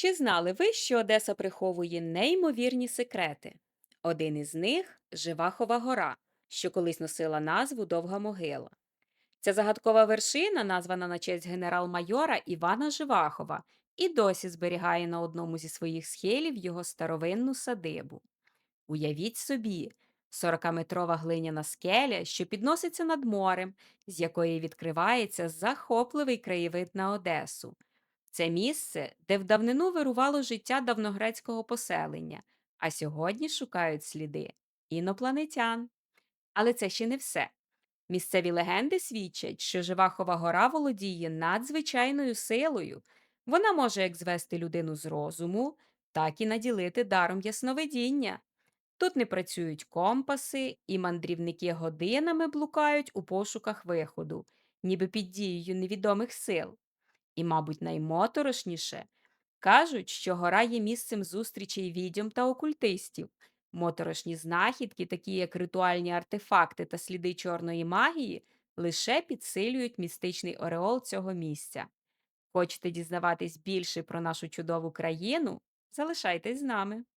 Чи знали ви, що Одеса приховує неймовірні секрети? Один із них Живахова гора, що колись носила назву Довга могила. Ця загадкова вершина, названа на честь генерал-майора Івана Живахова, і досі зберігає на одному зі своїх схилів його старовинну садибу. Уявіть собі, 40-метрова глиняна скеля, що підноситься над морем, з якої відкривається захопливий краєвид на Одесу. Це місце, де в давнину вирувало життя давногрецького поселення, а сьогодні шукають сліди інопланетян. Але це ще не все. Місцеві легенди свідчать, що Живахова гора володіє надзвичайною силою. Вона може як звести людину з розуму, так і наділити даром ясновидіння. Тут не працюють компаси, і мандрівники годинами блукають у пошуках виходу, ніби під дією невідомих сил. І, мабуть, наймоторошніше кажуть, що гора є місцем зустрічей відьом та окультистів. Моторошні знахідки, такі як ритуальні артефакти та сліди чорної магії, лише підсилюють містичний ореол цього місця. Хочете дізнаватись більше про нашу чудову країну? Залишайтесь з нами.